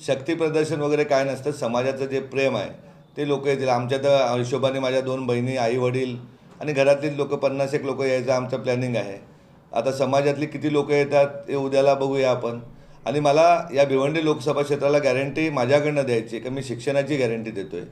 शक्ती प्रदर्शन वगैरे काय नसतं समाजाचं जे प्रेम आहे ते लोक येतील. आमच्या तर हिशोबाने माझ्या दोन बहिणी आई वडील आणि घरातील लोक पन्नास एक लोक यायचं आमचं प्लॅनिंग आहे. आता समाजातली किती लोक येतात ते उद्याला बघूया आपण. आणि मला या भिवंडी लोकसभा क्षेत्राला गॅरंटी माझ्याकडनं द्यायची का मी शिक्षणाची गॅरंटी देतो आहे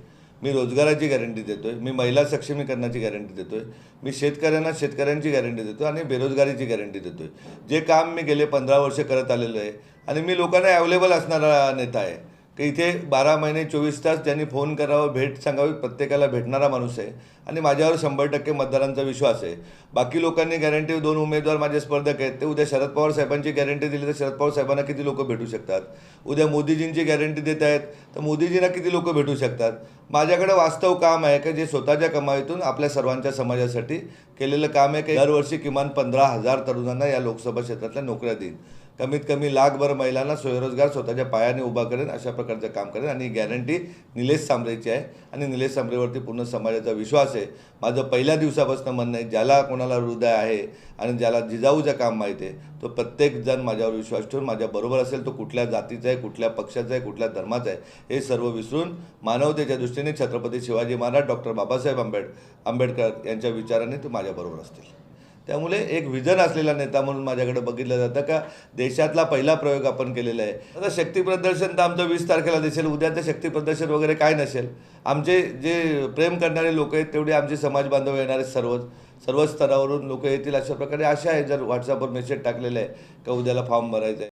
मी रोजगाराची गॅरंटी देतो आहे मी महिला सक्षमीकरणाची गॅरंटी देतो आहे मी शेतकऱ्यांना शेतकऱ्यांची गॅरंटी देतो आणि बेरोजगारीची गॅरंटी देतो आहे जे काम मी गेले पंधरा वर्ष करत आलेलो आहे आणि मी लोकांना अवेलेबल असणारा नेता आहे. की इथे बारा महिने चोवीस तास त्यांनी फोन करावं भेट सांगावी प्रत्येकाला भेटणारा माणूस आहे. आणि माझ्यावर शंभर टक्के मतदारांचा विश्वास आहे. बाकी लोकांनी गॅरंटी दोन उमेदवार माझे स्पर्धक आहेत. ते उद्या शरद पवार साहेबांची गॅरंटी दिली तर शरद पवार साहेबांना किती लोक भेटू शकतात? उद्या मोदीजींची गॅरंटी देत आहेत तर मोदीजींना किती लोक भेटू शकतात? माझ्याकडे वास्तव काम आहे का जे स्वतःच्या कमाईतून आपल्या सर्वांच्या समाजासाठी केलेलं काम आहे की दरवर्षी किमान पंधरा हजार तरुणांना या लोकसभा क्षेत्रातल्या नोकऱ्या देईन. कमीत कमी लाखभर महिलांना स्वयंरोजगार स्वतःच्या पायाने उभा करेन अशा प्रकारचं काम करेन आणि गॅरंटी निलेश सांबरेची आहे. आणि निलेश सांबरेवरती पूर्ण समाजाचा विश्वास आहे. माझं पहिल्या दिवसापासून म्हणणं आहे ज्याला कोणाला हृदय आहे आणि ज्याला जिजाऊचं काम माहीत आहे तो प्रत्येकजण माझ्यावर विश्वास ठेवून माझ्याबरोबर असेल तो कुठल्या जातीचा आहे कुठल्या पक्षाचा आहे कुठल्या धर्माचा आहे हे सर्व विसरून मानवतेच्या दृष्टीने छत्रपती शिवाजी महाराज डॉक्टर बाबासाहेब आंबेड आंबेडकर यांच्या विचाराने ते माझ्याबरोबर असतील. त्यामुळे एक विजन असलेला नेता म्हणून माझ्याकडे बघितलं जातं का देशातला पहिला प्रयोग आपण केलेला आहे. आता शक्तीप्रदर्शन तर आमचं वीस तारखेला दिसेल उद्याचं शक्तीप्रदर्शन वगैरे काय नसेल. आमचे जे प्रेम करणारे लोक आहेत तेवढे आमचे समाज बांधव येणार आहेत सर्वच सर्व स्तरावरून लोक येतील अशा प्रकारे आशा आहे जर व्हॉट्सअपवर मेसेज टाकलेला आहे का उद्याला फॉर्म भरायचा आहे.